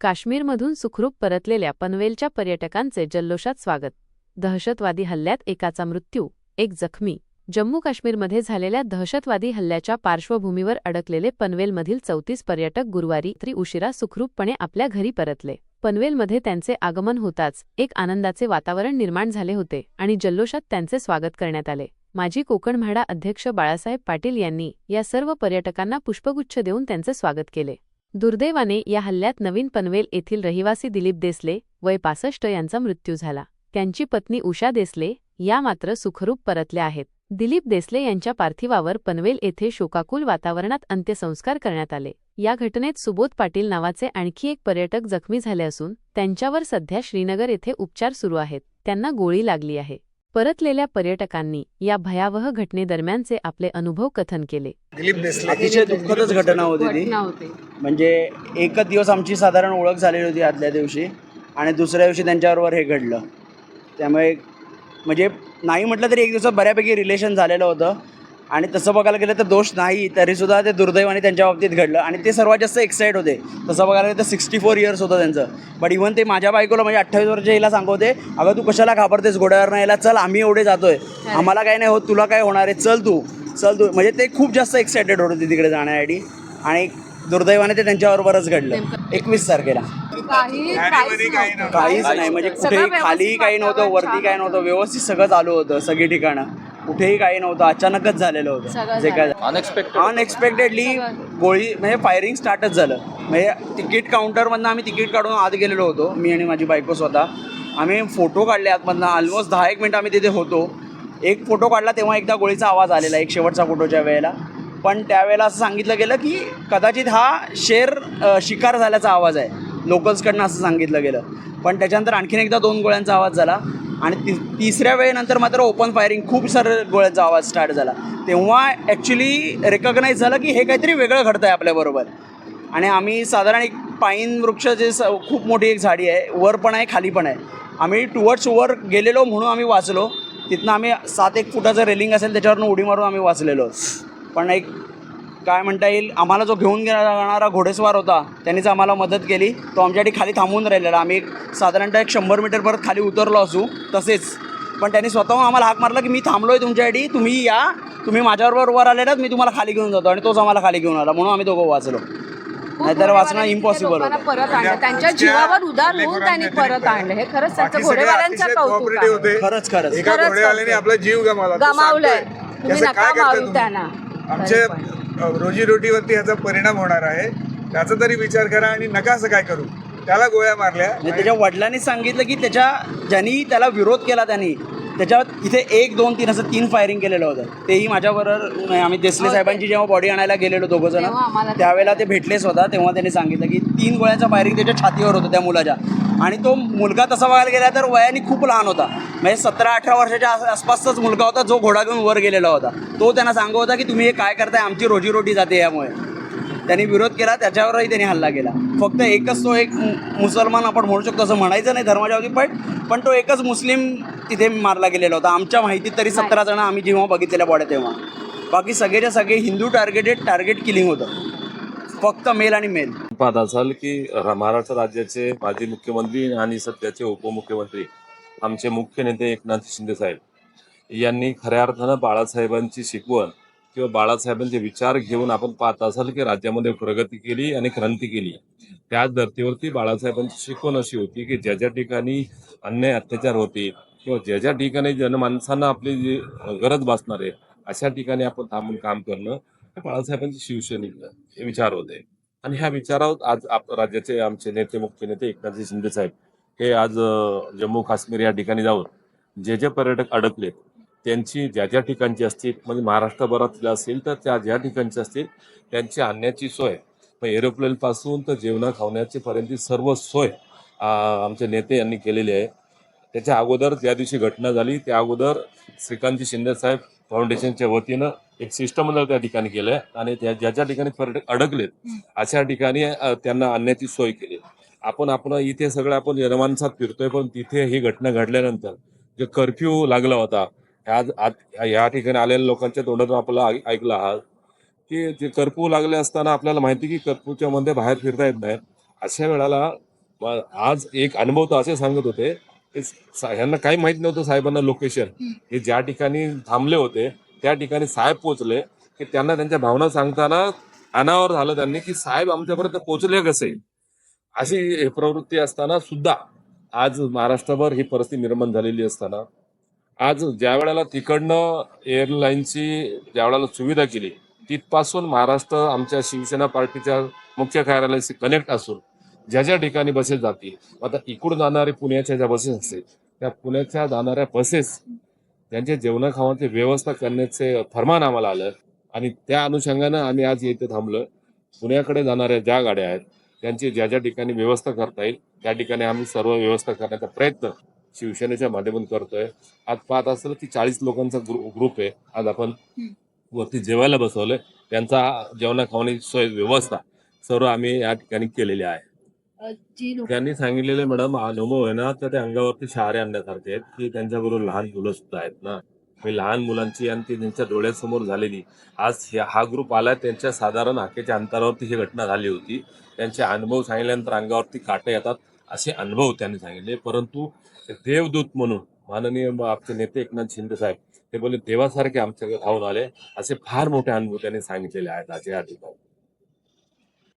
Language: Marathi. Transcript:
काश्मीरमधून सुखरूप परतलेल्या पनवेलच्या पर्यटकांचे जल्लोषात स्वागत. दहशतवादी हल्ल्यात एकाचा मृत्यू एक जखमी. जम्मू काश्मीरमध्ये झालेल्या दहशतवादी हल्ल्याच्या पार्श्वभूमीवर अडकलेले पनवेलमधील चौतीस पर्यटक गुरुवारी रात्री उशिरा सुखरूपपणे आपल्या घरी परतले. पनवेलमध्ये त्यांचे आगमन होताच एक आनंदाचे वातावरण निर्माण झाले होते आणि जल्लोषात त्यांचे स्वागत करण्यात आले. माजी कोकण म्हाडा अध्यक्ष बाळासाहेब पाटील यांनी या सर्व पर्यटकांना पुष्पगुच्छ देऊन त्यांचे स्वागत केले. दुर्दैवाने या हल्ल्यात नवीन पनवेल येथील रहिवासी दिलीप देसले वय पासष्ट यांचा मृत्यू झाला. त्यांची पत्नी उषा देसले या मात्र सुखरूप परतल्या आहेत. दिलीप देसले यांच्या पार्थिवावर पनवेल येथे शोकाकुल वातावरणात अंत्यसंस्कार करण्यात आले. या घटनेत सुबोध पाटील नावाचे आणखी एक पर्यटक जखमी झाले असून त्यांच्यावर सध्या श्रीनगर येथे उपचार सुरू आहेत. त्यांना गोळी लागली आहे. परतलेल्या पर्यटकांनी या भयावह घटनेदरम्यानचे आपले अनुभव कथन केले. दिलीप देसले. अतिशय दुःखदच घटना होती ती. म्हणजे एकच दिवस आमची साधारण ओळख झालेली होती आदल्या दिवशी आणि दुसऱ्या दिवशी त्यांच्याबरोबर हे घडलं. त्यामुळे म्हणजे नाही म्हटलं तरी एक दिवसात बऱ्यापैकी रिलेशन झालेलं होतं. आणि तसं बघायला गेलं तर दोष नाही तरीसुद्धा ते दुर्दैवाने त्यांच्या बाबतीत घडलं. आणि ते सर्वात जास्त एक्साईट होते. तसं बघायला गेलं तर सिक्स्टी फोर इयर्स होतं त्यांचं. बट इव्हन ते माझ्या बायकोला म्हणजे अठ्ठावीस वर्षाच्या हिला सांगवते अगं तू कशाला घाबरतेस? घोड्यावर यायला चल आम्ही एवढे जातोय. आम्हाला काय नाही होत तुला काय होणार आहे? चल तू. चल तू. म्हणजे ते खूप जास्त एक्सायटेड होते तिकडे जाण्यासाठी आणि दुर्दैवाने ते त्यांच्याबरोबरच घडलं. एकवीस तारखेला. काहीच नाही. म्हणजे कुठेही खाली काही नव्हतं वरती काही नव्हतं. व्यवस्थित सगळं चालू होतं सगळी ठिकाणं. कुठेही काही नव्हतं अचानकच झालेलं होतं. जे काय अनएक्सपेक्टेड अनएक्सपेक्टेडली गोळी म्हणजे फायरिंग स्टार्टच झालं. म्हणजे तिकीट काउंटरमधनं आम्ही तिकीट काढून आत गेलेलो होतो मी आणि माझी बायको स्वतः. आम्ही फोटो काढले आतमधनं. ऑलमोस्ट दहा एक मिनटं आम्ही तिथे होतो. एक फोटो काढला तेव्हा एकदा गोळीचा आवाज आलेला एक शेवटचा फोटोच्या वेळेला. पण त्यावेळेला असं सांगितलं गेलं की कदाचित हा शेर शिकार झाल्याचा आवाज आहे. लोकल्सकडनं असं सांगितलं गेलं. पण त्याच्यानंतर आणखीन एकदा दोन गोळ्यांचा आवाज झाला. आणि ति तिसऱ्या वेळेनंतर मात्र ओपन फायरिंग खूप सारं गोळ्याचा आवाज स्टार्ट झाला. तेव्हा ॲक्च्युली रेकग्नाईज झालं की हे काहीतरी वेगळं घडतं आहे आपल्याबरोबर आणि आम्ही साधारण एक पाईन वृक्ष जे स खूप मोठी एक झाडी आहे वर पण आहे खाली पण आहे. आम्ही टुवर्ड्स वर गेलेलो म्हणून आम्ही वाचलो. तिथनं आम्ही सात एक फुटाचं रेलिंग असेल त्याच्यावरनं उडी मारून आम्ही वाचलेलो. पण एक काय म्हणता येईल? आम्हाला जो घेऊन गेला जाणारा घोडेस्वार होता त्यांनीच आम्हाला मदत केली. तो आमच्यासाठी खाली थांबून राहिलेला. आम्ही एक साधारणतः एक शंभर मीटर परत खाली उतरलो असू तसेच. पण त्यांनी स्वतःहून आम्हाला हाक मारला की मी थांबलोय तुमच्यासाठी. तुम्ही या. तुम्ही माझ्याबरोबर वर आलेलात मी तुम्हाला खाली घेऊन जातो. आणि तोच आम्हाला खाली घेऊन आला. म्हणून आम्ही दोघं वाचलो. नाहीतर वाचणं इम्पॉसिबल लोकांना होतं. परत आणलं. त्यांच्या जीवावर उदार होऊन त्यांनी परत आणलं. हे खरंच त्यांचं घोडेवाल्यांचं कौतुक आहे. खरंच खरंच. एका खरंच घोडेवाल्याने करते. आपला जीव गमावला. तो गमावलंय. तुम्ही नका काय करता मारू? त्यांना. आमचे रोजीरोटीवरती ह्याचा परिणाम होणार आहे. त्याचा तरी विचार करा आणि नका असं काय करू. त्याला गोळ्या मारल्या. म्हणजे त्याच्या वडिलांनी सांगितलं की त्याच्या ज्यांनी त्याला विरोध केला त्यांनी त्याच्यावर इथे एक दोन तीन असं तीन फायरिंग केलेलं होतं. तेही माझ्याबरोबर आम्ही देसले हो, साहेबांची जेव्हा बॉडी आणायला गेलेलो दोघं जण त्यावेळेला ते भेटले स्वतः तेव्हा त्यांनी सांगितलं की तीन गोळ्यांचा फायरिंग त्याच्या छातीवर होतं त्या मुलाच्या. आणि तो मुलगा तसा बघायला गेला तर वयाने खूप लहान होता. म्हणजे सतरा अठरा वर्षाच्या आस- आसपासचाच मुलगा होता जो घोडा घेऊन वर गेलेला होता. तो त्यांना सांगत होता की तुम्ही हे काय करताय? आमची रोजीरोटी जाते यामुळे. त्यांनी विरोध केला त्याच्यावरही त्यांनी हल्ला केला. फक्त एकच तो एक मुसलमान आपण म्हणू शकतो असं म्हणायचं नाही धर्माच्या बाबतीत पण पण तो एकच मुस्लिम तिथे मारला गेलेला होता. आमच्या माहितीत तरी सतरा जण आम्ही जेव्हा बघितलेल्या बॉड्या तेव्हा. बाकी सगळेच्या सगळे हिंदू टार्गेटेड टार्गेट किलिंग होतं. फक्त मेल आणि मेल पाहत असाल की महाराष्ट्र राज्याचे माजी मुख्यमंत्री आणि सध्याचे उपमुख्यमंत्री आमचे मुख्य नेते एकनाथ शिंदे साहेब यांनी खऱ्या अर्थानं बाळासाहेबांची शिकवण किंवा बाळासाहेबांचे विचार घेऊन आपण पाहत असाल की राज्यामध्ये प्रगती केली आणि क्रांती केली. त्याच धर्तीवरती बाळासाहेबांची शिकवण अशी होती की ज्या ज्या ठिकाणी अन्याय अत्याचार होते किंवा ज्या ज्या ठिकाणी जनमानसांना आपली जी गरज भासणार आहे अशा ठिकाणी आपण थांबून काम करणं हे बाळासाहेबांची शिवसैनिक हे विचार होते आणि ह्या विचारावर आज आप राज्याचे आमचे नेते मुख्य नेते एकनाथजी शिंदे साहेब हे आज जम्मू काश्मीर या ठिकाणी जाऊन जे जे पर्यटक अडकलेत त्यांची ज्या ज्या ठिकाणची असतील म्हणजे महाराष्ट्रभरातल्या असेल तर त्या ज्या ठिकाणची असतील त्यांची आणण्याची सोय मग एरोप्लेनपासून तर जेवणा खावण्याची पर्यंत सर्व सोय आमचे नेते यांनी केलेली आहे. त्याच्या अगोदर ज्या दिवशी घटना झाली त्या अगोदर श्रीकांतजी शिंदे साहेब फाउंडेशनच्या वतीनं एक शिष्टमंडळ त्या ठिकाणी केलंय आणि त्या ज्या ज्या ठिकाणी पर्यटक अडकलेत अशा ठिकाणी त्यांना आणण्याची सोय केली. आपण आपण इथे सगळं आपण जनमानसात फिरतोय पण तिथे ही घटना घडल्यानंतर जे कर्फ्यू लागला होता आज या ठिकाणी आलेल्या लोकांच्या तोंडातून आपल्याला ऐ- ऐकलं आहात की ते कर्फ्यू लागले असताना आपल्याला माहिती की कर्फ्यूच्या मध्ये बाहेर फिरता येत नाही. अशा वेळेला आज एक अनुभव तर असे सांगत होते ह्यांना काही माहीत नव्हतं साहेबांना लोकेशन हे ज्या ठिकाणी थांबले होते त्या ठिकाणी साहेब पोहोचले की त्यांना त्यांच्या भावना सांगताना अनावर झालं त्यांनी की साहेब आमच्यापर्यंत पोहोचले कसे? अशी प्रवृत्ती असताना सुद्धा आज महाराष्ट्रभर ही परिस्थिती निर्माण झालेली असताना आज ज्या वेळेला तिकडनं एअरलाईनची ज्या वेळेला सुविधा केली तिथपासून महाराष्ट्र आमच्या शिवसेना पार्टीच्या मुख्य कार्यालयाशी कनेक्ट असून ज्या ज्या ठिकाणी बसेस जातील आता इकडून जाणारे पुण्याच्या ज्या बसेस असतील त्या पुण्याच्या जाणाऱ्या बसेस त्यांच्या जेवणा खावाची व्यवस्था करण्याचे फरमान आम्हाला आलं आणि त्या अनुषंगानं आम्ही आज येथे थांबलो पुण्याकडे जाणाऱ्या ज्या गाड्या आहेत त्यांची ज्या ज्या ठिकाणी व्यवस्था करता येईल त्या ठिकाणी आम्ही सर्व व्यवस्था करण्याचा प्रयत्न शिवसेनेच्या माध्यमातून करतोय. आज पाहत असलं की चाळीस लोकांचा ग्रुप आहे. आज आपण वरती जेवायला बसवलंय. त्यांचा जेवणा खावण्याची सोय व्यवस्था सर्व आम्ही या ठिकाणी केलेली आहे. लोक त्यांनी सांगितलेले मॅडम अनुभव आहे ना तर ते अंगावरती शहारे आणण्यासारखे आहेत की त्यांच्याबरोबर लहान मुलं सुद्धा आहेत ना. मी लहान मुलांची आणि ती त्यांच्या डोळ्यासमोर झालेली. आज हा ग्रुप आला त्यांच्या साधारण हाकेच्या अंतरावरती ही घटना झाली होती. त्यांचे अनुभव सांगितल्यानंतर अंगावरती काटे येतात असे अनुभव त्यांनी सांगितले. परंतु देवदूत म्हणून माननीय आमचे नेते एकनाथ शिंदे साहेब ते बोलले देवासारखे आमच्याकडे धावून आले. असे फार मोठे अनुभव त्यांनी सांगितलेले आहेत आज या ठिकाणी.